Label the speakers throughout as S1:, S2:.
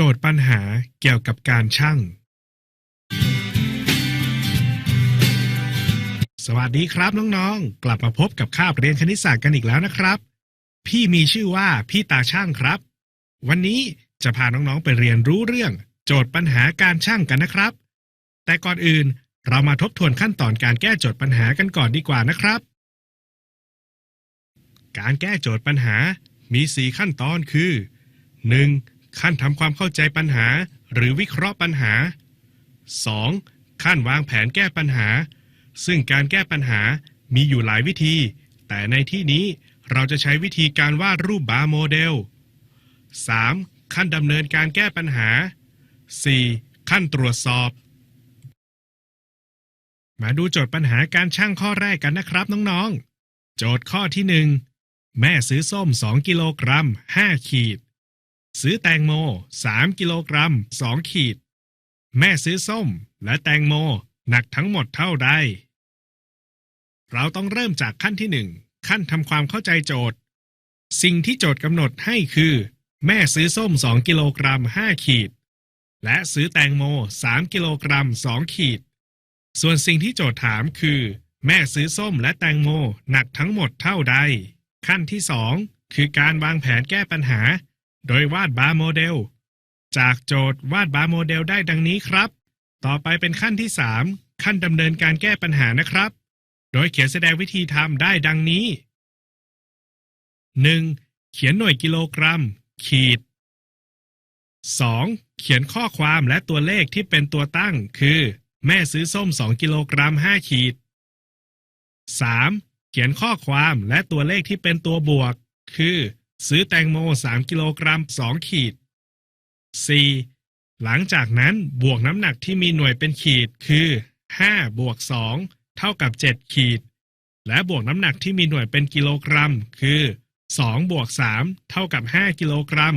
S1: โจทย์ปัญหาเกี่ยวกับการช่างสวัสดีครับน้องๆ กลับมาพบกับคาบเรียนคณิตศาสตร์กันอีกแล้วนะครับ พี่มีชื่อว่าพี่ตาช่างครับ วันนี้จะพาน้องๆไปเรียนรู้เรื่อง โจทย์ปัญหาการช่างกันนะครับ แต่ก่อนอื่นเรามาทบทวนขั้นตอนการแก้โจทย์ปัญหากันก่อนดีกว่านะครับ การแก้โจทย์ปัญหามี 4 ขั้นตอนคือ 1. ขั้นทำความเข้าใจปัญหา หรือวิเคราะห์ปัญหา 2. ขั้นวางแผนแก้ปัญหา ซึ่งการแก้ปัญหามีอยู่หลายวิธี แต่ในที่นี้เราจะใช้วิธีการวาดรูปบาร์โมเดล 3. ขั้นดำเนินการแก้ปัญหา 4. ขั้นตรวจสอบ มาดูโจทย์ปัญหาการช่างข้อแรกกันนะครับน้องๆ โจทย์ข้อที่หนึ่งแม่ซื้อส้ม 2 กิโลกรัม 5 ขีด ซื้อแตงโม3กิโลกรัม2ขีด แม่ซื้อส้มและแตงโมหนักทั้งหมดเท่าใด เราต้องเริ่มจากขั้นที่หนึ่งขั้นทำความเข้าใจโจทย์ สิ่งที่โจทย์กำหนดให้คือ แม่ซื้อส้ม2กิโลกรัม5ขีด และซื้อแตงโม3กิโลกรัม2ขีด ส่วนสิ่งที่โจทย์ถามคือ แม่ซื้อส้มและแตงโมหนักทั้งหมดเท่าใด ขั้นที่2คือการวางแผนแก้ปัญหา โดยวาดบาร์โมเดล จากโจทย์วาดบาร์โมเดลได้ดังนี้ครับ ต่อไปเป็นขั้นที่ 3 ขั้นดำเนินการแก้ปัญหานะครับ โดยเขียนแสดงวิธีทำได้ดังนี้ 1. เขียนหน่วยกิโลกรัม ขีด 2. เขียนข้อความและตัวเลขที่เป็นตัวตั้ง คือ แม่ซื้อส้ม 2 กิโลกรัม 5 ขีด 3. เขียนข้อความและตัวเลขที่เป็นตัวบวก คือ ซื้อแตงโม 3 กิโลกรัม 2 ขีด 4. หลังจากนั้นบวกน้ำหนักที่มีหน่วยเป็นขีดคือ 5 บวก 2 เท่ากับ 7 ขีด และบวกน้ำหนักที่มีหน่วยเป็นกิโลกรัม คือ 2 บวก 3 เท่ากับ 5 กิโลกรัม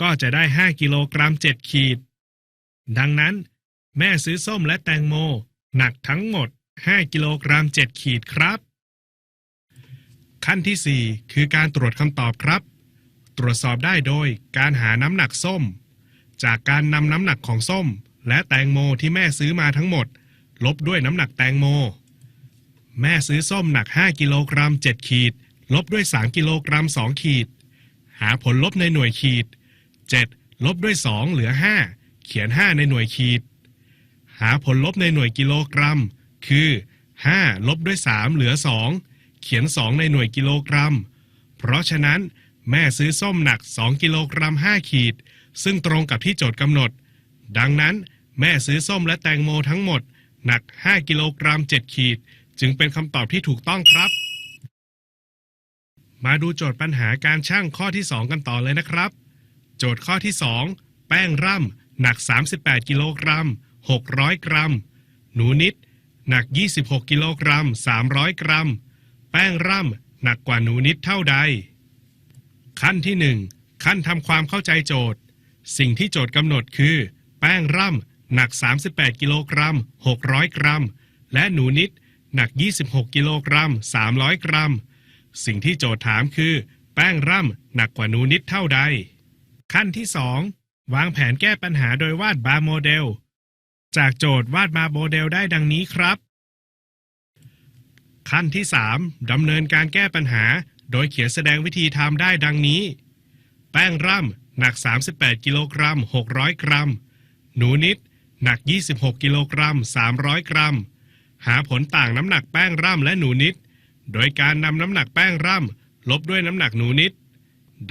S1: ก็จะได้ 5 กิโลกรัม 7 ขีด ดังนั้น แม่ซื้อส้มและแตงโม หนักทั้งหมด 5 กิโลกรัม 7 ขีดครับ ขั้นที่ 4 คือการตรวจคำตอบครับ ตรวจสอบได้โดยการหาน้ำหนักส้ม จากการนำน้ำหนักของส้ม และแตงโมที่แม่ซื้อมาทั้งหมด ลบด้วยน้ำหนักแตงโม แม่ซื้อส้มหนัก 5 กิโลกรัม 7 ขีด ลบด้วย 3 กิโลกรัม 2 ขีด หาผลลบในหน่วยขีด 7 ลบด้วย 2 เหลือ 5 เขียน 5 ในหน่วยขีด หาผลลบในหน่วยกิโลกรัม คือ 5 ลบด้วย 3 เหลือ 2 เขียน 2 ในหน่วยกิโลกรัม เพราะฉะนั้น แม่ซื้อส้มหนัก 2 กิโลกรัม 5 ขีด ซึ่งตรงกับที่โจทย์กำหนด ดังนั้น แม่ซื้อส้มและแตงโมทั้งหมด หนัก 5 กิโลกรัม 7 ขีด จึงเป็นคำตอบที่ถูกต้องครับ มาดูโจทย์ปัญหาการช่างข้อที่ 2 กันต่อเลยนะครับ โจทย์ข้อที่ 2 แป้งร่ำหนัก 38 กิโลกรัม 600 กรัม หนูนิด หนัก 26 กิโลกรัม 300 กรัม ป้งร่ำหนักกว่าหนูนิดเท่าใด ขั้นที่1ขั้นทำความเข้าใจโจทย์ สิ่งที่โจทย์กำหนดคือ แป้งร่ำหนัก 38 กิโลกรัม 600 กรัม และหนูนิดหนัก 26 กิโลกรัม 300 กรัม สิ่งที่โจทย์ถามคือ แป้งร่ำหนักกว่าหนูนิดเท่าใด ขั้นที่2วางแผนแก้ปัญหาโดยวาดบาร์โมเดล จากโจทย์วาดบาร์โมเดลได้ดังนี้ครับ ขั้นที่ 3ดำเนินการแก้ปัญหา โดยเขียนแสดงวิธีทำได้ดังนี้ แป้งร่ำหนัก 38 กิโลกรัม 600 กรัม หนูนิด หนัก 26 กิโลกรัม 300 กรัม หาผลต่างน้ำหนักแป้งร่ำและหนูนิด โดยการนำน้ำหนักแป้งร่ำลบด้วยน้ำหนักหนูนิด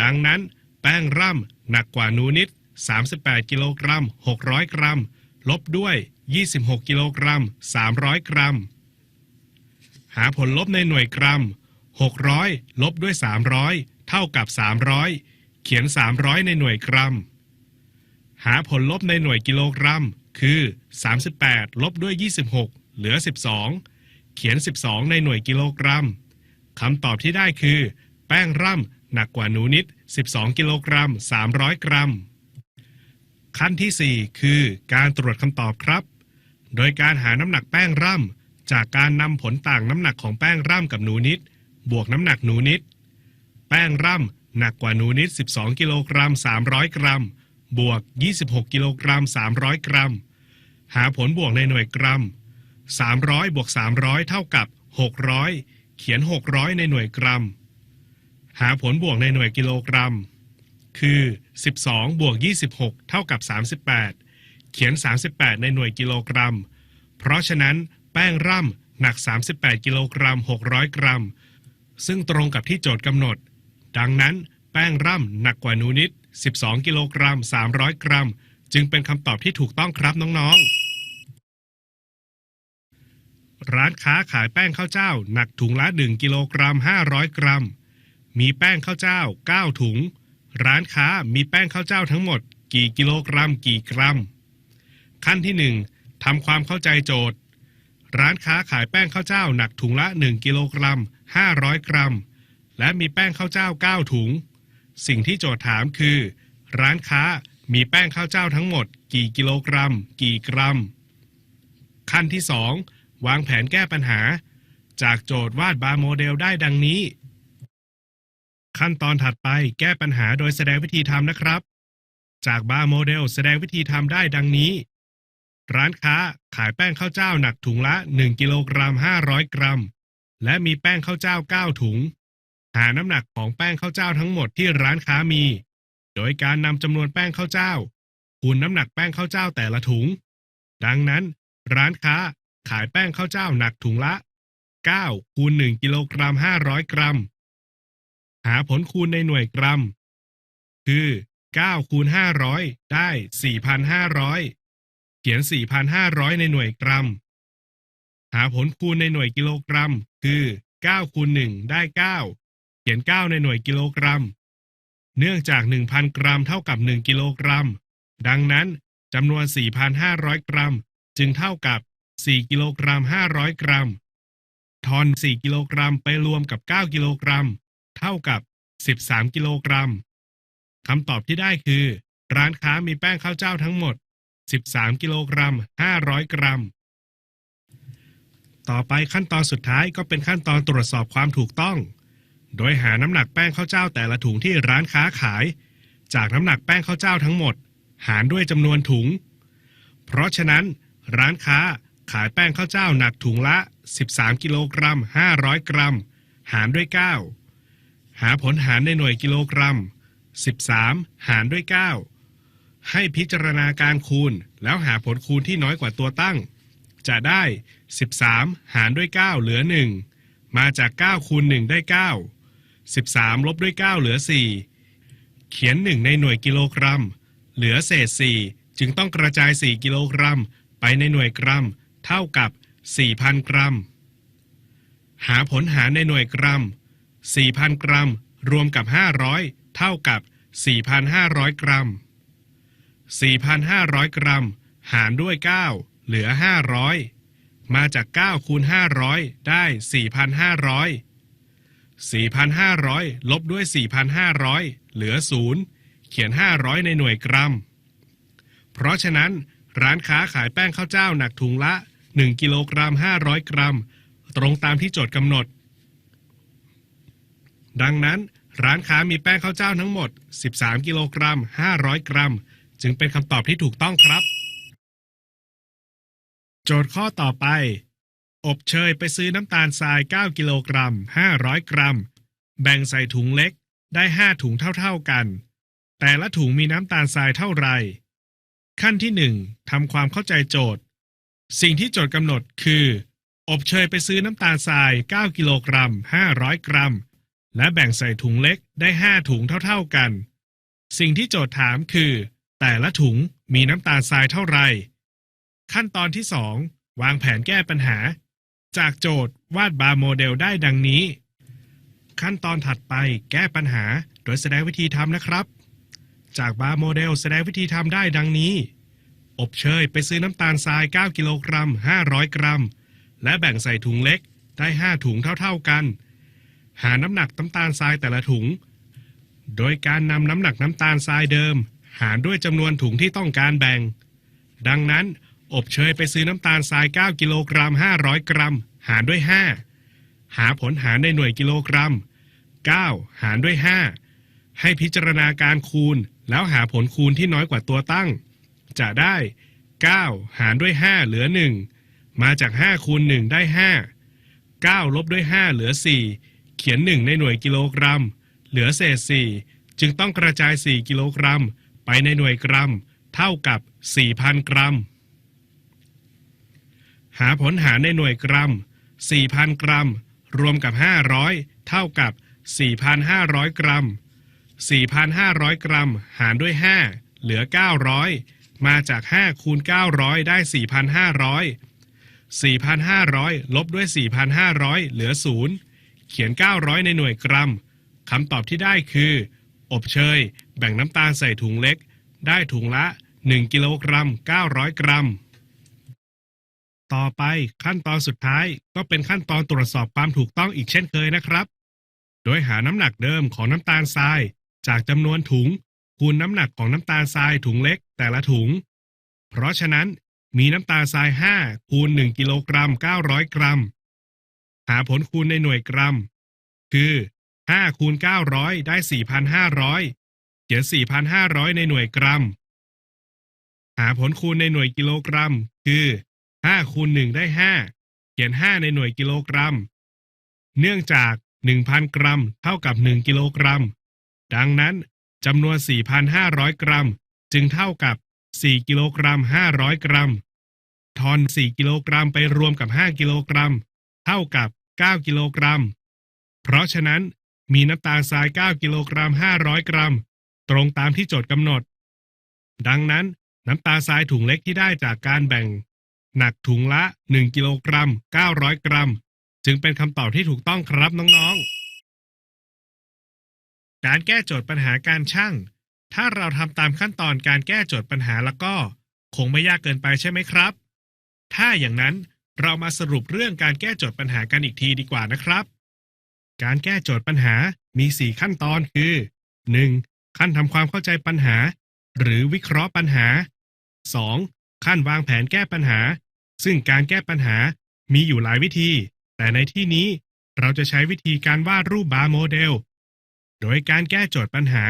S1: ดังนั้น แป้งร่ำหนักกว่าหนูนิด 38 กิโลกรัม 600 กรัม ลบด้วย 26 กิโลกรัม 300 กรัม หาผลลบในหน่วยกรัม 600 ลบด้วย 300 เท่ากับ 300 เขียน 300 ในหน่วยกรัม หาผลลบในหน่วยกิโลกรัม คือ 38 ลบด้วย 26 เหลือ 12 เขียน 12 ในหน่วยกิโลกรัมคำตอบที่ได้คือ แป้งร่ำหนักกว่าหนูนิด 12 กิโลกรัม 300 กรัม ขั้นที่ 4 คือการตรวจคำตอบครับ โดยการหาน้ำหนักแป้งร่ำ จากการนำผลต่างน้ำหนักของแป้งร่ำกับหนูนิด บวกน้ำหนักหนูนิด แป้งร่ำหนักกว่าหนูนิด 12 กิโลกรัม 300 กรัม บวก 26 กิโลกรัม 300 กรัม หาผลบวกในหน่วยกรัม 300 บวก 300 เท่ากับ 600 เขียน 600 ในหน่วยกรัม หาผลบวกในหน่วยกิโลกรัม คือ 12 บวก 26 เท่ากับ 38 เขียน 38 ในหน่วยกิโลกรัม เพราะฉะนั้น แป้งร่ำหนัก 38 กิโลกรัม 600 กรัม ซึ่งตรงกับที่โจทย์กำหนด ดังนั้นแป้งร่ำหนักกว่านูนิด 12 กิโลกรัม 300 กรัม จึงเป็นคำตอบที่ถูกต้องครับน้องๆ ร้านค้าขายแป้งข้าวเจ้า หนักถุงละ 1 กิโลกรัม 500 กรัม มีแป้งข้าวเจ้า 9 ถุง ร้านค้ามีแป้งข้าวเจ้าทั้งหมด กี่กิโลกรัม กี่กรัม ขั้นที่ 1ทำความเข้าใจโจทย์ ร้านค้าขายแป้งข้าวเจ้าหนักถุงละ 1 กิโลกรัม 500 กรัม และมีแป้งข้าวเจ้า 9 ถุง สิ่งที่โจทย์ถามคือ ร้านค้ามีแป้งข้าวเจ้าทั้งหมด กี่กิโลกรัม กี่กรัม ขั้นที่ 2 วางแผนแก้ปัญหา จากโจทย์วาดบาร์โมเดลได้ดังนี้ ขั้นตอนถัดไปแก้ปัญหาโดยแสดงวิธีทำนะครับ จากบาร์โมเดลแสดงวิธีทำได้ดังนี้ ร้านค้าขายแป้งข้าวเจ้าหนักถุงละ 1 กิโลกรัม 500 กรัม และมีแป้งข้าวเจ้า 9 ถุง หาน้ำหนักของแป้งข้าวเจ้าทั้งหมดที่ร้านค้ามี โดยการนำจำนวนแป้งข้าวเจ้า คูณน้ำหนักแป้งข้าวเจ้าแต่ละถุง ดังนั้น ร้านค้าขายแป้งข้าวเจ้าหนักถุงละ 9 คูณ 1 กิโลกรัม 500 กรัม หาผลคูณในหน่วยกรัม คือ 9 คูณ 500 ได้ 4,500 ขียน 4,500 ในหน่วยกรัม หาผลคูณในหน่วยกิโลกรัม คือ9คูณ1ได้ 9 เขียน 9 ในหน่วยกิโลกรัม เนื่องจาก 1,000 กรัมเท่ากับ 1 กิโลกรัม ดังนั้นจำนวน 4,500 กรัม จึงเท่ากับ 4 กิโลกรัม 500 กรัม ทอน 4 กิโลกรัมไปรวมกับ 9 กิโลกรัม เท่ากับ 13 กิโลกรัม คำตอบที่ได้คือ ร้านค้ามีแป้งข้าวเจ้าทั้งหมด 13กิโลกรัม500กรัม ต่อไปขั้นตอนสุดท้ายก็เป็นขั้นตอนตรวจสอบความถูกต้อง โดยหาน้ำหนักแป้งข้าวเจ้าแต่ละถุงที่ร้านค้าขาย จากน้ำหนักแป้งข้าวเจ้าทั้งหมด หารด้วยจำนวนถุง เพราะฉะนั้น ร้านค้าขายแป้งข้าวเจ้าหนักถุงละ 13 กิโลกรัม 500 กรัม หารด้วย 9 หาผลหารในหน่วยกิโลกรัม 13 หารด้วย 9 ให้พิจารณาการคูณ แล้วหาผลคูณที่น้อยกว่าตัวตั้ง จะได้ 13 หารด้วย 9 เหลือ 1 มาจาก 9 คูณ 1 ได้ 9 13 ลบด้วย 9 เหลือ 4 เขียน 1 ในหน่วยกิโลกรัม เหลือเศษ 4 จึงต้องกระจาย 4 กิโลกรัม ไปในหน่วยกรัม เท่ากับ 4,000 กรัม หาผลหารในหน่วยกรัม 4,000 กรัม รวมกับ 500 เท่ากับ 4,500 กรัม 4,500 กรัม หารด้วย 9 เหลือ 500 มาจาก 9 คูณ 500 ได้ 4,500 4,500 ลบด้วย 4,500 เหลือ 0 เขียน 500 ในหน่วยกรัม เพราะฉะนั้นร้านค้าขายแป้งข้าวเจ้าหนักถุงละ 1 กิโลกรัม 500 กรัม ตรงตามที่โจทย์กำหนด ดังนั้นร้านค้ามีแป้งข้าวเจ้าทั้งหมด 13 กิโลกรัม 500 กรัม จึงเป็นคำตอบที่ถูกต้องครับ โจทย์ข้อต่อไป อบเชยไปซื้อน้ำตาลทราย 9 กิโลกรัม 500 กรัม แบ่งใส่ถุงเล็กได้ 5 ถุงเท่าๆกัน แต่ละถุงมีน้ำตาลทรายเท่าไหร่ ขั้นที่ 1ทำความเข้าใจโจทย์ สิ่งที่โจทย์กำหนดคือ อบเชยไปซื้อน้ำตาลทราย 9 กิโลกรัม 500 กรัม และแบ่งใส่ถุงเล็กได้ 5 ถุงเท่าๆกัน สิ่งที่โจทย์ถามคือ แต่ละถุงมีน้ำตาลทรายเท่าไหร่ ขั้นตอนที่ 2 วางแผนแก้ปัญหา จากโจทย์วาดบาร์โมเดลได้ดังนี้ ขั้นตอนถัดไปแก้ปัญหาโดยแสดงวิธีทำนะครับ จากบาร์โมเดลแสดงวิธีทำได้ดังนี้ อบเชยไปซื้อน้ำตาลทราย 9 กิโลกรัม 500 กรัม และแบ่งใส่ถุงเล็กได้ 5 ถุงเท่าๆกัน หาน้ำหนักน้ำตาลทรายแต่ละถุง โดยการนำน้ำหนักน้ำตาลทรายเดิม หารด้วยจำนวนถุงที่ต้องการแบ่ง ดังนั้นอบเชยไปซื้อน้ำตาลทราย 9 กิโลกรัม 500 กรัม หารด้วย 5 หาผลหารในหน่วยกิโลกรัม 9 หารด้วย 5 ให้พิจารณาการคูณ แล้วหาผลคูณที่น้อยกว่าตัวตั้ง จะได้ 9 หารด้วย 5 เหลือ 1 มาจาก 5 คูณ 1 ได้ 5 9 ลบด้วย 5 เหลือ 4 เขียน 1 ในหน่วยกิโลกรัม เหลือเศษ 4 จึงต้องกระจาย 4 กิโลกรัม ไปในหน่วยกรัม เท่ากับ 4,000 กรัม หาผลหารในหน่วยกรัม 4,000 กรัม รวมกับ 500 เท่ากับ 4,500 กรัม 4,500 กรัม หารด้วย 5 เหลือ 900 มาจาก 5 คูณ 900 ได้ 4,500 4,500 ลบด้วย 4,500 เหลือ 0 เขียน 900 ในหน่วยกรัม คำตอบที่ได้คือ อบเชย แบ่งน้ำตาลใส่ถุงเล็ก ได้ถุงละ 1 กิโลกรัม 900 กรัม ต่อไปขั้นตอนสุดท้ายก็เป็นขั้นตอนตรวจสอบความถูกต้องอีกเช่นเคยนะครับ โดยหาน้ำหนักเดิมของน้ำตาลทราย จากจำนวนถุง คูณน้ำหนักของน้ำตาลทรายถุงเล็กแต่ละถุง เพราะฉะนั้นมีน้ำตาลทราย 5 คูณ 1 กิโลกรัม 900 กรัม หาผลคูณในหน่วยกรัม คือ 5 คูณ 900 ได้ 4,500 เขียน 4,500 ในหน่วยกรัม หาผลคูณในหน่วยกิโลกรัม คือ5คูณ1ได้ 5 เขียน 5 ในหน่วยกิโลกรัม เนื่องจาก 1,000 กรัม เท่ากับ 1 กิโลกรัม ดังนั้นจำนวน 4,500 กรัม จึงเท่ากับ 4 กิโลกรัม 500 กรัม ทอน 4 กิโลกรัมไปรวมกับ 5 กิโลกรัม เท่ากับ 9 กิโลกรัม เพราะฉะนั้นมีน้ำตาลทราย 9 กิโลกรัม 500 กรัม ตรงตามที่โจทย์กำหนด ดังนั้นน้ำตาลทรายถุงเล็กที่ได้จากการแบ่ง หนักถุงละ 1 กิโลกรัม 900 กรัม จึงเป็นคำตอบที่ถูกต้องครับน้องๆ การแก้โจทย์ปัญหาการช่าง ถ้าเราทำตามขั้นตอนการแก้โจทย์ปัญหาแล้วก็ คงไม่ยากเกินไปใช่ไหมครับ ถ้าอย่างนั้นเรามาสรุปเรื่องการแก้โจทย์ปัญหากันอีกทีดีกว่านะครับ การแก้โจทย์ปัญหามี 4 ขั้นตอนคือ 1. ขั้นทำความเข้าใจปัญหา หรือวิเคราะห์ปัญหา 2. ขั้นวางแผนแก้ปัญหา ซึ่งการแก้ปัญหามีอยู่หลายวิธี แต่ในที่นี้เราจะใช้วิธีการวาดรูปบาร์โมเดล โดยการแก้โจทย์ปัญหา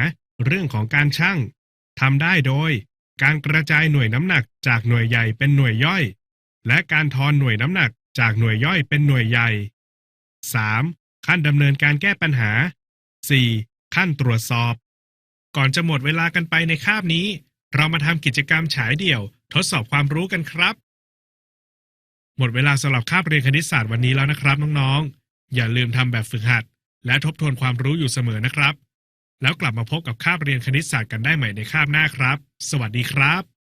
S1: เรื่องของการช่างทำได้โดย การกระจายหน่วยน้ำหนักจากหน่วยใหญ่เป็นหน่วยย่อย และการทอนหน่วยน้ำหนักจากหน่วยย่อยเป็นหน่วยใหญ่ 3. ขั้นดำเนินการแก้ปัญหา 4. ขั้นตรวจสอบ ก่อนจะหมดเวลากันไปในคาบนี้ เรามาทำกิจกรรมฉายเดี่ยว ทดสอบความรู้กันครับ หมดเวลาสำหรับคาบเรียนคณิตศาสตร์วันนี้แล้วนะครับน้องๆ อย่าลืมทำแบบฝึกหัด และทบทวนความรู้อยู่เสมอนะครับ แล้วกลับมาพบกับคาบเรียนคณิตศาสตร์กันได้ใหม่ในคาบหน้าครับ สวัสดีครับ